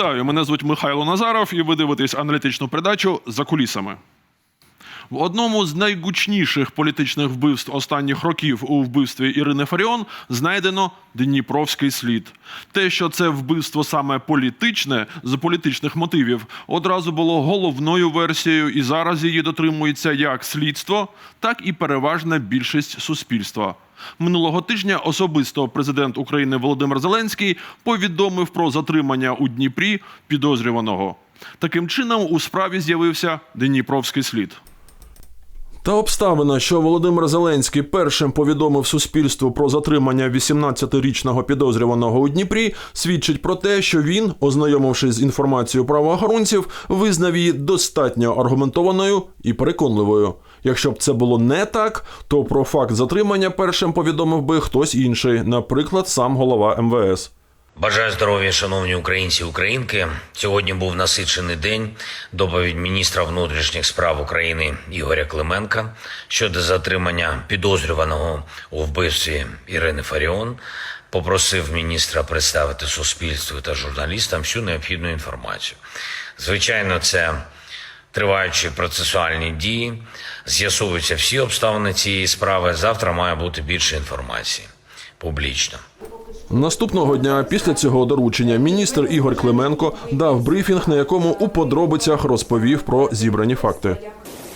Вітаю! Мене звуть Михайло Назаров, і ви дивитесь аналітичну передачу за кулісами. В одному з найгучніших політичних вбивств останніх років у вбивстві Ірини Фаріон знайдено Дніпровський слід. Те, що це вбивство саме політичне з політичних мотивів, одразу було головною версією, і зараз її дотримується як слідство, так і переважна більшість суспільства. Минулого тижня особисто президент України Володимир Зеленський повідомив про затримання у Дніпрі підозрюваного. Таким чином у справі з'явився Дніпровський слід. Та обставина, що Володимир Зеленський першим повідомив суспільству про затримання 18-річного підозрюваного у Дніпрі, свідчить про те, що він, ознайомившись з інформацією правоохоронців, визнав її достатньо аргументованою і переконливою. Якщо б це було не так, то про факт затримання першим повідомив би хтось інший, наприклад, сам голова МВС. Бажаю здоров'я, шановні українці і українки. Сьогодні був насичений день. Доповідь міністра внутрішніх справ України Ігоря Клименка щодо затримання підозрюваного у вбивстві Ірини Фаріон. Попросив міністра представити суспільству та журналістам всю необхідну інформацію. Звичайно, це триваючі процесуальні дії. З'ясовуються всі обставини цієї справи. Завтра має бути більше інформації публічно. Наступного дня після цього доручення міністр Ігор Клименко дав брифінг, на якому у подробицях розповів про зібрані факти.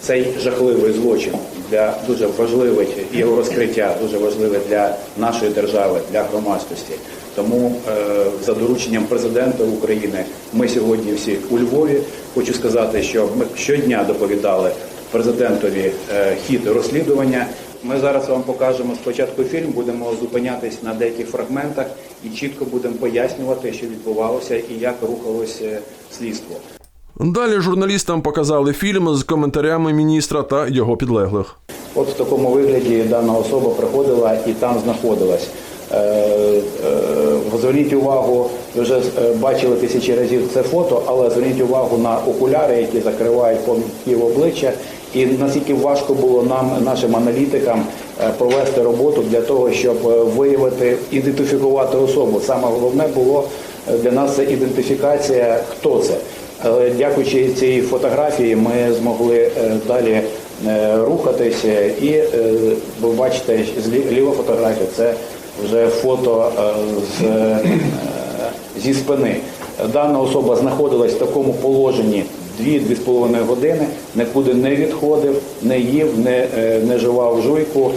Цей жахливий злочин для дуже важливий його розкриття, дуже важливе для нашої держави, для громадськості. Тому е, за дорученням президента України ми сьогодні всі у Львові. Хочу сказати, що ми щодня доповідали президентові е, хід розслідування. Ми зараз вам покажемо спочатку фільм, будемо зупинятись на деяких фрагментах і чітко будемо пояснювати, що відбувалося і як рухалося слідство. Далі журналістам показали фільм з коментарями міністра та його підлеглих. От в такому вигляді дана особа приходила і там знаходилась. Зверніть увагу, ви вже е, бачили тисячі разів це фото, але зверніть увагу на окуляри, які закривають повністю обличчя. І наскільки важко було нам, нашим аналітикам, е, провести роботу для того, щоб е, виявити, ідентифікувати особу. Саме головне було для нас це ідентифікація, хто це. Дякуючи цій фотографії, ми змогли далі рухатися. І ви бачите, ліва фотографія це вже фото е, з, е, зі спини. Дана особа знаходилась в такому положенні 2-2,5 години, нікуди не відходив, не їв, не, е, не жував жуйку.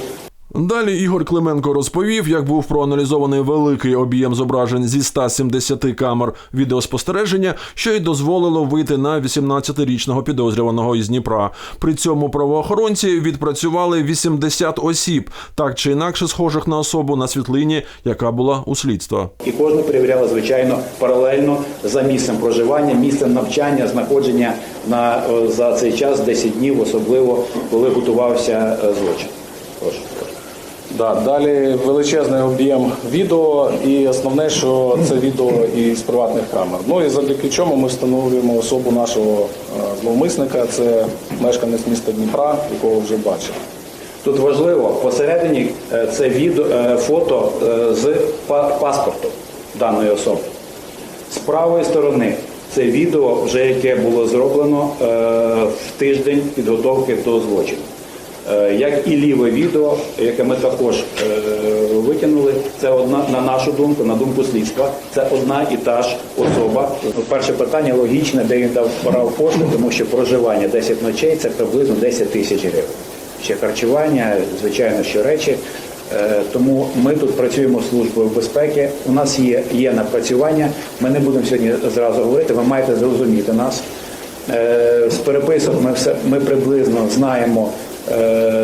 Далі Ігор Клименко розповів, як був проаналізований великий об'єм зображень зі 170 камер відеоспостереження, що й дозволило вийти на 18-річного підозрюваного із Дніпра. При цьому правоохоронці відпрацювали 80 осіб, так чи інакше схожих на особу на світлині, яка була у слідства. І кожну перевіряли, звичайно, паралельно за місцем проживання, місцем навчання, знаходження на за цей час 10 днів, особливо коли готувався е, злочин. Прошу. Да, далі величезний об'єм відео, і основне, що це відео із приватних камер. Ну і завдяки чому ми встановлюємо особу нашого е, зловмисника. Це мешканець міста Дніпра, якого вже бачили. Тут важливо посередині е, це відео е, фото з паспорту даної особи. З правої сторони це відео, вже яке було зроблено в тиждень підготовки до злочину. Е, Як і ліве відео, яке ми також е, витягнули, це одна на нашу думку, на думку слідства, це одна і та ж особа. Ну, Перше питання логічне, де він дав брав кошти, тому що проживання 10 ночей це приблизно 10 тисяч гривень. Ще харчування, звичайно, що речі. Е, Тому ми тут працюємо службою безпеки. У нас є, є напрацювання. Ми не будемо сьогодні зразу говорити. Ви маєте зрозуміти нас. З переписок ми все ми приблизно знаємо,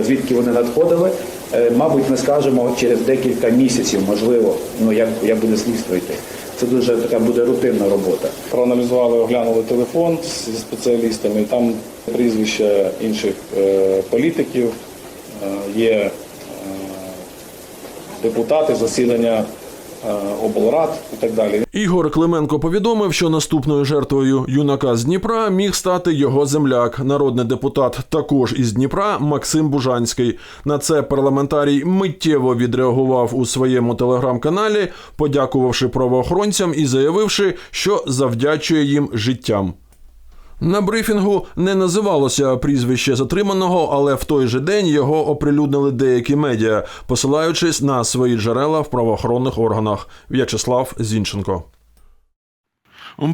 звідки вони надходили. Е, Мабуть, ми скажемо через декілька місяців, можливо, ну як, як буде слідство йти. Це дуже така буде рутинна робота. Проаналізували, оглянули телефон зі спеціалістами. Там прізвища інших е, політиків, е, є е, депутати, засідання е, облрад і так далі. Ігор Клименко повідомив, що наступною жертвою юнака з Дніпра міг стати його земляк, народний депутат також із Дніпра Максим Бужанський. На це парламентарій миттєво відреагував у своєму телеграм-каналі, подякувавши правоохоронцям і заявивши, що завдячує їм життям. На брифінгу не називалося прізвище затриманого, але в той же день його оприлюднили деякі медіа, посилаючись на свої джерела в правоохоронних органах. В'ячеслав Зінченко.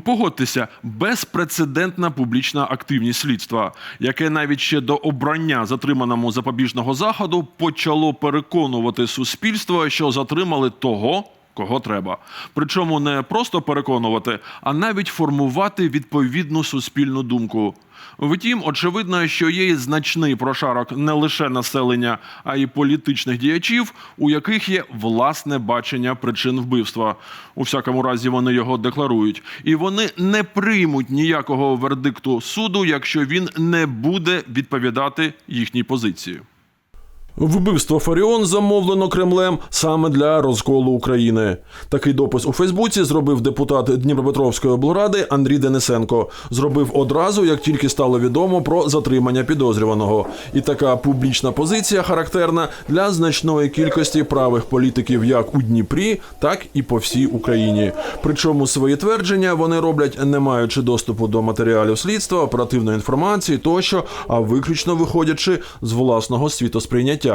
Погодьтеся, безпрецедентна публічна активність слідства, яке навіть ще до обрання затриманому запобіжного заходу почало переконувати суспільство, що затримали того, кого треба. Причому не просто переконувати, а навіть формувати відповідну суспільну думку. Втім, очевидно, що є значний прошарок не лише населення, а й політичних діячів, у яких є власне бачення причин вбивства. У всякому разі, вони його декларують, і вони не приймуть ніякого вердикту суду, якщо він не буде відповідати їхній позиції. Вбивство Фаріон замовлено Кремлем саме для розколу України. Такий допис у Фейсбуці зробив депутат Дніпропетровської облради Андрій Денисенко. Зробив одразу, як тільки стало відомо про затримання підозрюваного. І така публічна позиція характерна для значної кількості правих політиків як у Дніпрі, так і по всій Україні. Причому свої твердження вони роблять, не маючи доступу до матеріалів слідства, оперативної інформації тощо, а виключно виходячи з власного світосприйняття.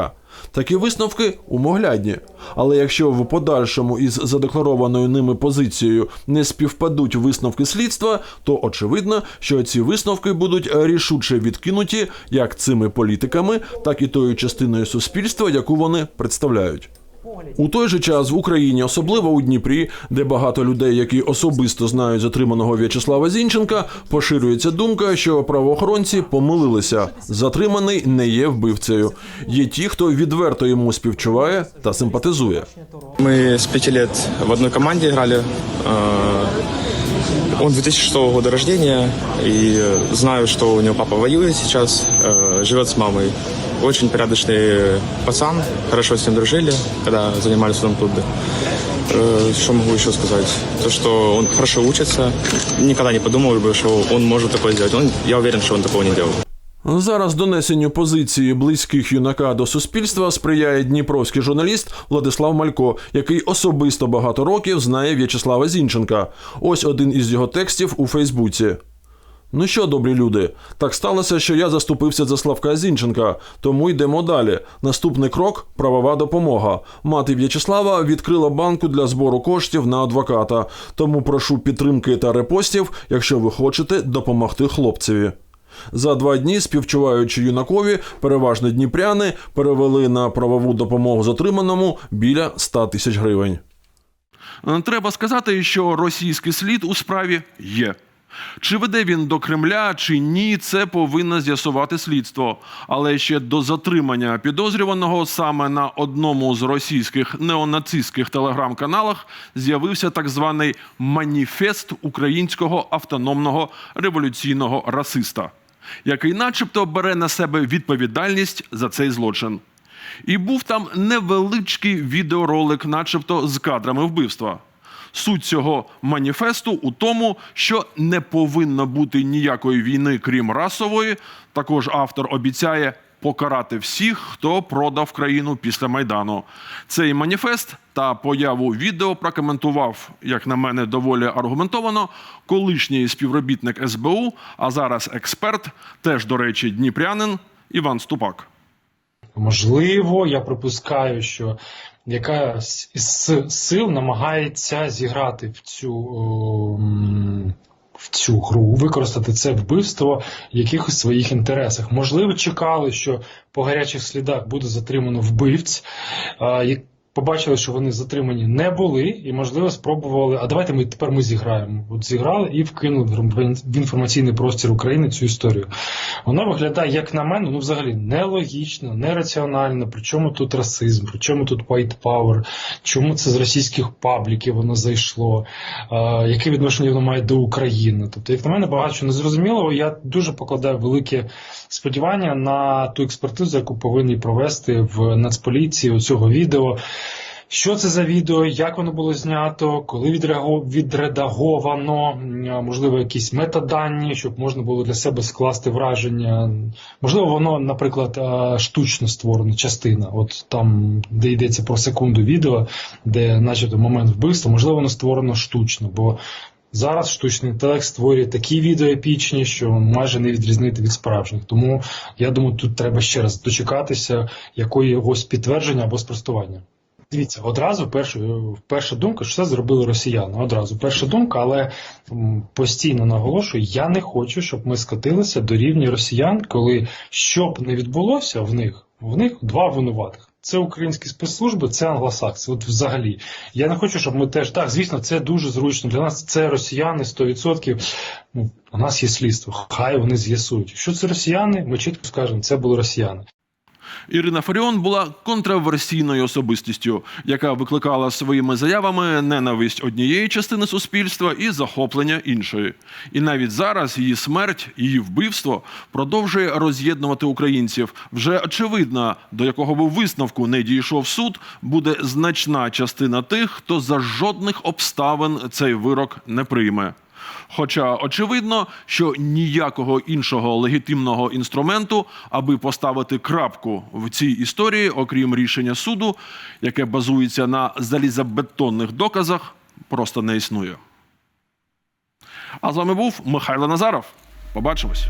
Такі висновки умоглядні. Але якщо в подальшому із задекларованою ними позицією не співпадуть висновки слідства, то очевидно, що ці висновки будуть рішуче відкинуті як цими політиками, так і тою частиною суспільства, яку вони представляють. У той же час в Україні, особливо у Дніпрі, де багато людей, які особисто знають затриманого В'ячеслава Зінченка, поширюється думка, що правоохоронці помилилися. Затриманий не є вбивцею. Є ті, хто відверто йому співчуває та симпатизує. Ми з пяти років в одній команді играли. Э, Он 2006 года рождения, и э, знаю, что у него папа воюет сейчас, э, живет с мамой. Очень порядочный пацан, хорошо с ним дружили, когда занимались в этом клубе. Э, Что могу еще сказать? То, что он хорошо учится. Никогда не подумал бы, что он может такое сделать. Он, я уверен, что он такого не делал. Зараз донесенню позиції близьких юнака до суспільства сприяє дніпровський журналіст Владислав Малько, який особисто багато років знає В'ячеслава Зінченка. Ось один із його текстів у Фейсбуці. Ну що, добрі люди, так сталося, що я заступився за Славка Зінченка, тому йдемо далі. Наступний крок правова допомога. Мати В'ячеслава відкрила банку для збору коштів на адвоката. Тому прошу підтримки та репостів, якщо ви хочете допомогти хлопцеві. За два дні співчуваючи юнакові, переважно дніпряни, перевели на правову допомогу затриманому біля 100 тисяч гривень. Треба сказати, що російський слід у справі є. Чи веде він до Кремля, чи ні, це повинно з'ясувати слідство. Але ще до затримання підозрюваного саме на одному з російських неонацистських телеграм-каналах з'явився так званий маніфест українського автономного революційного расиста, який, начебто, бере на себе відповідальність за цей злочин. І був там невеличкий відеоролик, начебто з кадрами вбивства. Суть цього маніфесту у тому, що не повинно бути ніякої війни, крім расової. Також автор обіцяє покарати всіх, хто продав країну після майдану. Цей маніфест та появу відео прокоментував, як на мене, доволі аргументовано, колишній співробітник СБУ, а зараз експерт, теж, до речі, дніпрянин Іван Ступак. Можливо, я припускаю, що якась із сил намагається зіграти в цю, в цю гру, використати це вбивство в якихось своїх інтересах. Можливо, чекали, що по гарячих слідах буде затримано вбивць. Побачили, що вони затримані не були, і, можливо, спробували. А давайте ми тепер ми зіграємо. От зіграли і вкинули в інформаційний простір України цю історію. Вона виглядає, як на мене, ну взагалі нелогічно, нераціонально. Причому тут расизм, причому тут white power, чому це з російських пабліків воно зайшло, е, яке відношення воно має до України. Тобто, як на мене, багато що незрозумілого. Я дуже покладаю велике сподівання на ту експертизу, яку повинні провести в Нацполіції у цього відео. Що це за відео, як воно було знято, коли відредаговано, можливо, якісь метадані, щоб можна було для себе скласти враження. Можливо, воно, наприклад, штучно створено частина. От там, де йдеться про секунду відео, де, начебто, момент вбивства, можливо, воно створено штучно, бо зараз штучний інтелект створює такі відео епічні, що майже не відрізнити від справжніх. Тому я думаю, тут треба ще раз дочекатися якогось підтвердження або спростування. Дивіться, одразу першу, перша думка, що це зробили росіяни. Одразу перша думка, але постійно наголошую, я не хочу, щоб ми скотилися до рівня росіян, коли що б не відбулося в них, в них два винуватих. Це українські спецслужби, це англосакси. От взагалі. Я не хочу, щоб ми теж так, звісно, це дуже зручно. Для нас це росіяни 100%. Ну, у нас є слідство. Хай вони з'ясують. Що це росіяни? Ми чітко скажемо, це були росіяни. Ірина Фаріон була контраверсійною особистістю, яка викликала своїми заявами ненависть однієї частини суспільства і захоплення іншої. І навіть зараз її смерть, її вбивство продовжує роз'єднувати українців. Вже очевидно, до якого би висновку не дійшов суд, буде значна частина тих, хто за жодних обставин цей вирок не прийме. Хоча очевидно, що ніякого іншого легітимного інструменту, аби поставити крапку в цій історії, окрім рішення суду, яке базується на залізобетонних доказах, просто не існує. А з вами був Михайло Назаров. Побачимось.